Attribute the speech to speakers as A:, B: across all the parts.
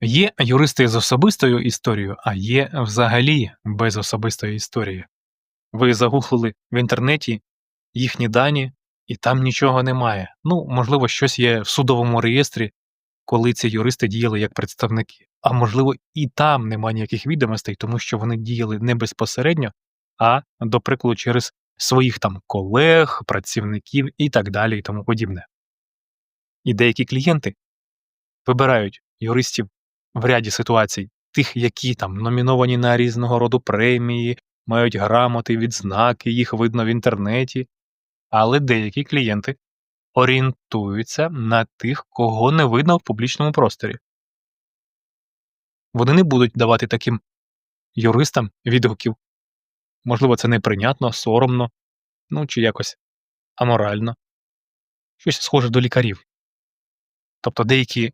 A: Є юристи з особистою історією, а є взагалі без особистої історії. Ви загуглили в інтернеті їхні дані, і там нічого немає. Ну, можливо, щось є в судовому реєстрі, коли ці юристи діяли як представники. А можливо, і там немає ніяких відомостей, тому що вони діяли не безпосередньо, а, до прикладу, через своїх там колег, працівників і так далі, і тому подібне. І деякі клієнти вибирають юристів в ряді ситуацій, тих, які там номіновані на різного роду премії, мають грамоти, відзнаки, їх видно в інтернеті. Але деякі клієнти орієнтуються на тих, кого не видно в публічному просторі. Вони не будуть давати таким юристам відгуків. Можливо, це неприйнятно, соромно, ну чи якось аморально. Щось схоже до лікарів. Тобто деякі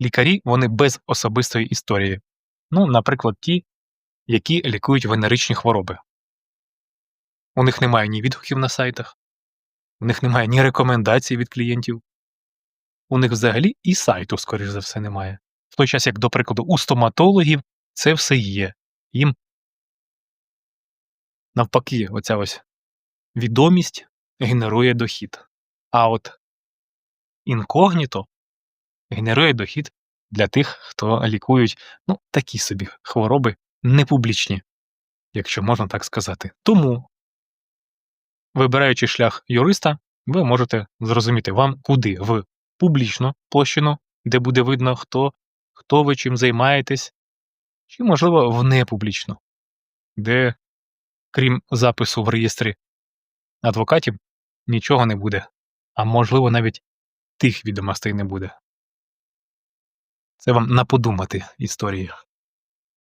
A: лікарі вони без особистої історії. Ну, наприклад, ті, які лікують венеричні хвороби. У них немає ні відгуків на сайтах, у них немає ні рекомендацій від клієнтів, у них взагалі і сайту, скоріш за все, немає. В той час, як, до прикладу, у стоматологів це все є. Їм навпаки, оця ось відомість генерує дохід. А от інкогніто генерує дохід для тих, хто лікують ну, такі собі хвороби непублічні, якщо можна так сказати. Тому, вибираючи шлях юриста, ви можете зрозуміти вам, куди в публічну площину, де буде видно, хто, хто ви чим займаєтесь, чи, можливо, в непублічну, де, крім запису в реєстрі адвокатів, нічого не буде, а можливо, навіть тих відомостей не буде. Це вам на подумати історія.